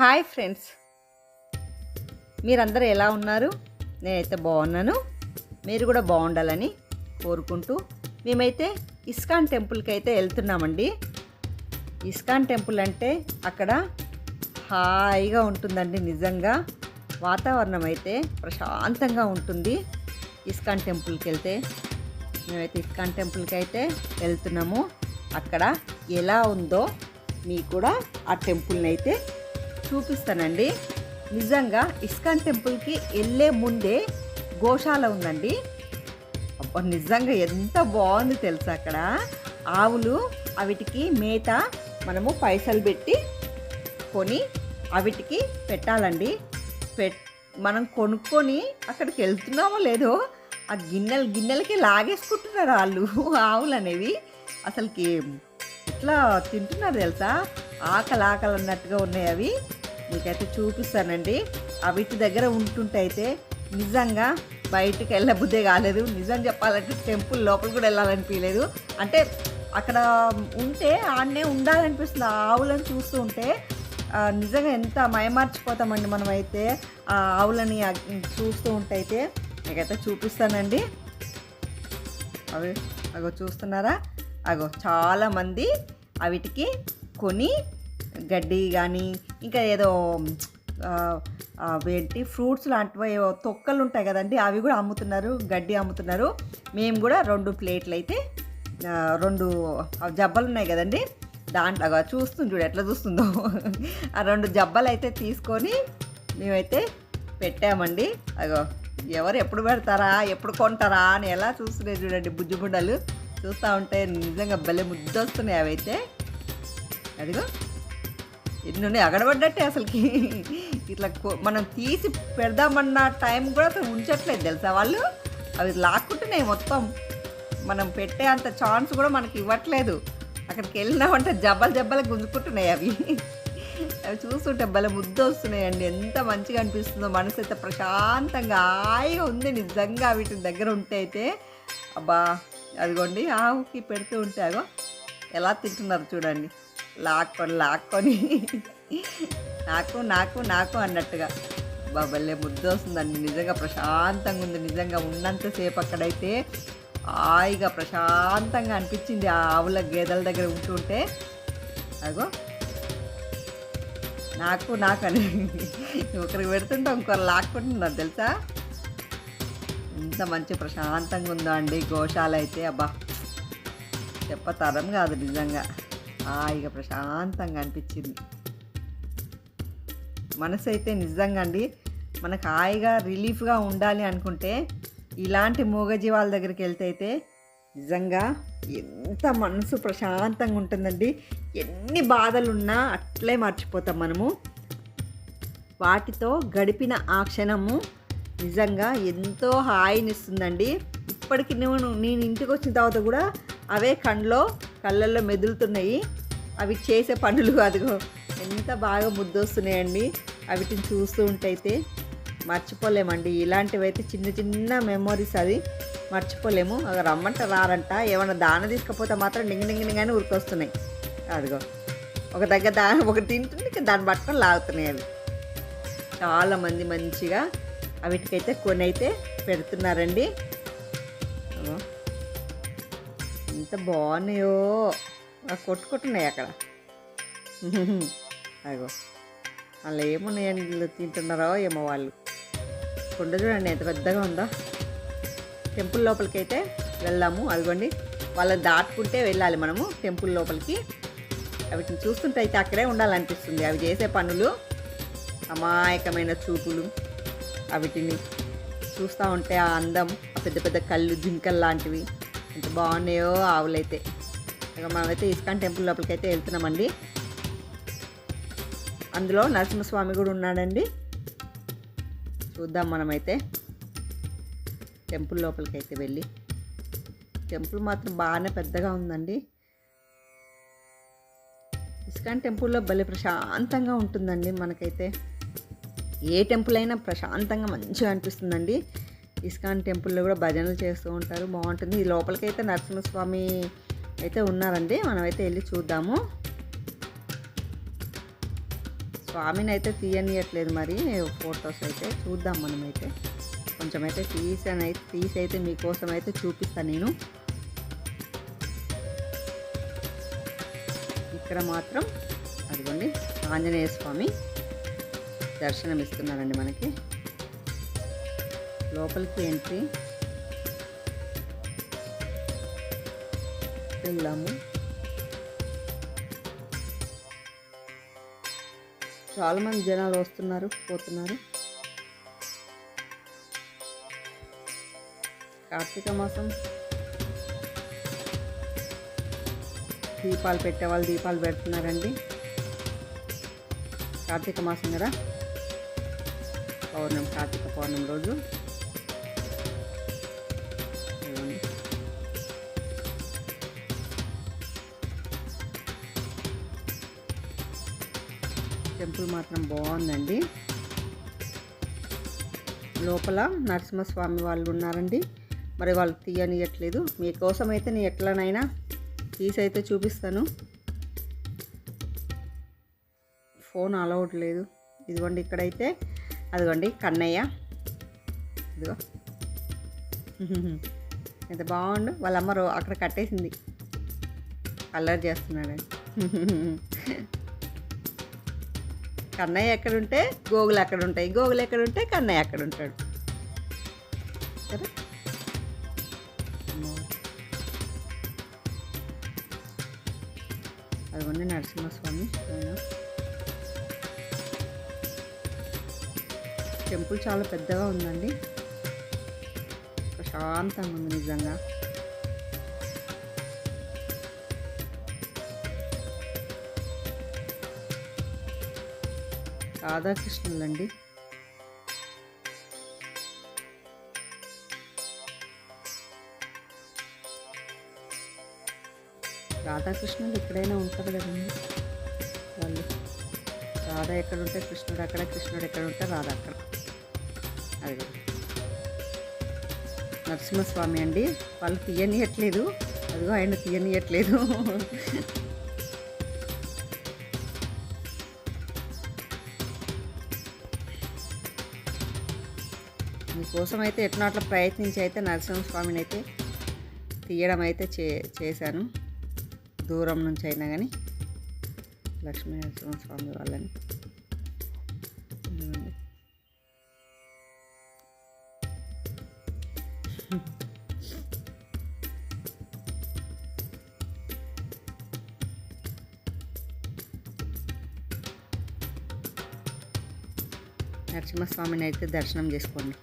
Hi friends. మీరందరూ ఎలా ఉన్నారు? నేనైతే బాగున్నాను. మీరు కూడా బాగుండాలని కోరుకుంటూ మేమైతే ఇస్కాన్ టెంపుల్కి అయితే వెళ్తున్నామండి. ఇస్కాన్ టెంపుల్ అంటే అక్కడ హాయిగా ఉంటుందండి నిజంగా. వాతావరణం అయితే ప్రశాంతంగా ఉంటుంది ఇస్కాన్ టెంపుల్కి వెళ్తే మేమైతే ఇస్కాన్ టెంపుల్కి అయితే వెళ్తున్నాము. అక్కడ ఎలా ఉందో మీకు కూడా ఆ టెంపుల్ని అయితే చూపిస్తానండి. నిజంగా ఇస్కాన్ టెంపుల్కి వెళ్ళే ముందే గోశాల ఉందండి. నిజంగా ఎంత బాగుంది తెలుసా అక్కడ? ఆవులు అవిటికి మేత మనము పైసలు పెట్టి కొని అవిటికి పెట్టాలండి. పెట్ మనం కొనుక్కొని అక్కడికి వెళ్తున్నామో లేదో ఆ గిన్నెలు గిన్నెలకి లాగేసుకుంటున్నారు వాళ్ళు ఆవులు అనేవి. అసలుకి ఎట్లా తింటున్నారు తెలుసా? ఆకలి ఆకలి అన్నట్టుగా ఉన్నాయి అవి. మీకైతే చూపిస్తానండి. అవిటి దగ్గర ఉంటుంటే అయితే నిజంగా బయటికి వెళ్ళబుద్దే కాలేదు. నిజం చెప్పాలంటే టెంపుల్ లోపల కూడా వెళ్ళాలనిపించలేదు అంటే అక్కడ ఉంటే ఆడనే ఉండాలనిపిస్తుంది. ఆ ఆవులను చూస్తూ ఉంటే నిజంగా ఎంత మయమార్చిపోతామండి మనమైతే. ఆ ఆవులని చూస్తూ ఉంటే అయితే మీకైతే చూపిస్తానండి. అవి అగో చూస్తున్నారా? అగో చాలామంది అవిటికి కొని గడ్డి కానీ ఇంకా ఏదో ఆ, ఏంటి ఫ్రూట్స్ లాంటివి ఏవో తొక్కలు ఉంటాయి కదండి అవి కూడా అమ్ముతున్నారు గడ్డి అమ్ముతున్నారు. మేము కూడా రెండు ప్లేట్లు అయితే రెండు ఆ జబ్బలు ఉన్నాయి కదండి దాంట్లో అగో చూస్తుంది చూడు ఎట్లా చూస్తుందో. ఆ రెండు జబ్బలు అయితే తీసుకొని మేమైతే పెట్టామండి. అగో ఎవరు ఎప్పుడు పెడతారా ఎప్పుడు కొంటారా అని ఎలా చూస్తున్నాయి చూడండి బుజ్జిబుడ్డలు చూస్తూ ఉంటే నిజంగా భలే ముద్దొస్తున్నాయి అవైతే అదిగో. ఎన్ని అగడబడ్డట్టే అసలుకి. ఇట్లా మనం తీసి పెడదామన్న టైం కూడా అసలు ఉంచట్లేదు తెలుసా వాళ్ళు? అవి లాక్కుంటున్నాయి మొత్తం. మనం పెట్టే అంత ఛాన్స్ కూడా మనకి ఇవ్వట్లేదు. అక్కడికి వెళ్ళినామంటే జబ్బలు జబ్బలు గుంజుకుంటున్నాయి అవి. అవి చూస్తుంటే భలే ముద్ద వస్తున్నాయండి ఎంత మంచిగా అనిపిస్తుందో మనసు అయితే ప్రశాంతంగా హాయిగా ఉంది నిజంగా వీటి దగ్గర ఉంటే అయితే. అబ్బా అదిగోండి ఆవుకి పెడుతూ ఉంటే అగో ఎలా తింటున్నారు చూడండి. లాక్కొని లాక్కొని. నాకు నాకు నాకు అన్నట్టుగా. బాబల్లే ముద్దు వస్తుందండి. నిజంగా ప్రశాంతంగా ఉంది. నిజంగా ఉన్నంతసేపు అక్కడైతే హాయిగా ప్రశాంతంగా అనిపించింది ఆ ఆవుల గేదెల దగ్గర ఉంటుంటే. అగో నాకు నాకు అని ఒకరికి పెడుతుంటే ఇంకొకరు లాక్కుంటున్నారు తెలుసా? ఎంత మంచి ప్రశాంతంగా ఉందో అండి గోశాల అయితే? అబ్బా. చెప్పతరం కాదు నిజంగా. హాయిగా ప్రశాంతంగా అనిపించింది. మనసు అయితే నిజంగా అండి మనకు హాయిగా రిలీఫ్గా ఉండాలి అనుకుంటే ఇలాంటి మూగజీవాల దగ్గరికి వెళ్తే అయితే నిజంగా ఎంత మనసు ప్రశాంతంగా ఉంటుందండి. ఎన్ని బాధలున్నా అట్లే మర్చిపోతాం మనము. వాటితో గడిపిన ఆ క్షణము నిజంగా ఎంతో హాయినిస్తుందండి. ఇప్పటికి నేను నేను ఇంటికి వచ్చిన తర్వాత కూడా అవే కండ్లో కళ్ళల్లో మెదులుతున్నాయి. అవి చేసే పనులు అదిగో. ఎంత బాగా ముద్దొస్తున్నాయండి. అవిటిని చూస్తూ ఉంటే అయితే మర్చిపోలేమండి. ఇలాంటివి అయితే చిన్న చిన్న మెమొరీస్ అది మర్చిపోలేము. అవి రమ్మంట రారంట. ఏమైనా దాన తీసుకపోతే మాత్రం నింగి నింగి నింగని ఉరికొస్తున్నాయి. అదిగో. ఒక దగ్గర దా ఒకటి తింటుంది ఇంకా దాన్ని పట్టుకొని లాగుతున్నాయి అవి. చాలామంది మంచిగా అవిటికైతే కొని అయితే పెడుతున్నారండి ఎంత బాగున్నాయో. కొట్టుకుంటున్నాయి అక్కడ. అగో వాళ్ళు ఏమున్నాయని వీళ్ళు తింటున్నారో ఏమో వాళ్ళు. కొండ చూడండి ఎంత పెద్దగా ఉందో. టెంపుల్ లోపలికి అయితే వెళ్దాము. అదిగోండి వాళ్ళని దాటుకుంటే వెళ్ళాలి మనము టెంపుల్ లోపలికి. వాటిని చూస్తుంటే అయితే అక్కడే ఉండాలనిపిస్తుంది. అవి చేసే పనులు అమాయకమైన చూపులు అవిటిని చూస్తూ ఉంటే ఆ అందం ఆ పెద్ద పెద్ద కళ్ళు జింకలు లాంటివి ఎంత బాగున్నాయో ఆవులైతే. ఇక మనమైతే ఇస్కాన్ టెంపుల్ లోపలికి అయితే వెళ్తున్నామండి. అందులో నరసింహస్వామి కూడా ఉన్నాడండి. చూద్దాం మనమైతే టెంపుల్ లోపలికి అయితే వెళ్ళి. టెంపుల్ మాత్రం బాగానే పెద్దగా ఉందండి. ఇస్కాన్ టెంపుల్లో భలే ప్రశాంతంగా ఉంటుందండి మనకైతే. ఏ టెంపుల్ అయినా ప్రశాంతంగా మంచిగా అనిపిస్తుందండి. ఇస్కాన్ టెంపుల్లో కూడా భజనలు చేస్తూ ఉంటారు. బాగుంటుంది. ఈ లోపలికైతే నరసింహస్వామి అయితే ఉన్నారండి మనమైతే వెళ్ళి చూద్దాము. స్వామిని అయితే తీయనియట్లేదు మరి ఫొటోస్ అయితే చూద్దాం మనమైతే. కొంచెం అయితే తీసాను అయితే తీసి అయితే మీకోసం అయితే చూపిస్తాను నేను. ఇక్కడ మాత్రం అదిగోండి ఆంజనేయ స్వామి దర్శనం ఇస్తున్నారండి మనకి. లోపలికి ఎంట్రీ. వెళ్దాము చాలా మంది జనాలు వస్తున్నారు పోతున్నారు. కార్తీక మాసం. దీపాలు పెట్టే వాళ్ళు దీపాలు పెడుతున్నారండి. కార్తీక మాసం కదా. పౌర్ణమి కార్తీక పౌర్ణమి రోజు. టెంపుల్ మాత్రం బాగుందండి. లోపల నరసింహస్వామి వాళ్ళు ఉన్నారండి. మరి వాళ్ళు తీయనియట్లేదు. మీకోసం అయితే నేను ఎట్లనైనా తీసి అయితే చూపిస్తాను. ఫోన్ అలౌడ్ లేదు. ఇదిగోండి ఇక్కడైతే. అదిగోండి కన్నయ్య. ఇదిగో. ఎంత బాగుండు. వాళ్ళమ్మ అక్కడ కట్టేసింది. అల్లరి చేస్తున్నాడు. కన్నయ్య ఎక్కడుంటే గోగులు అక్కడ ఉంటాయి గోగులు ఎక్కడ ఉంటే కన్నయ్య అక్కడ ఉంటాడు కదా? అదిగోండి నరసింహస్వామి. టెంపుల్ చాలా పెద్దగా ఉందండి. ప్రశాంతంగా ఉంది నిజంగా. రాధాకృష్ణులండి. రాధాకృష్ణులు ఎక్కడైనా ఉంటారు కదండి. వాళ్ళు రాధా ఎక్కడ ఉంటే కృష్ణుడు అక్కడ కృష్ణుడు ఎక్కడ ఉంటే రాధ అక్కడ. అది నరసింహస్వామి అండి. వాళ్ళు తీయనియట్లేదు. అదిగో ఆయన తీయనియట్లేదు. మీకోసం అయితే ఎట్లా అట్లా ప్రయత్నించి అయితే నరసింహస్వామిని అయితే తీయడం అయితే చే చేశాను. దూరం నుంచి అయినా కానీ లక్ష్మీ నరసింహస్వామి వాళ్ళని. నరసింహస్వామిని అయితే దర్శనం చేసుకోండి.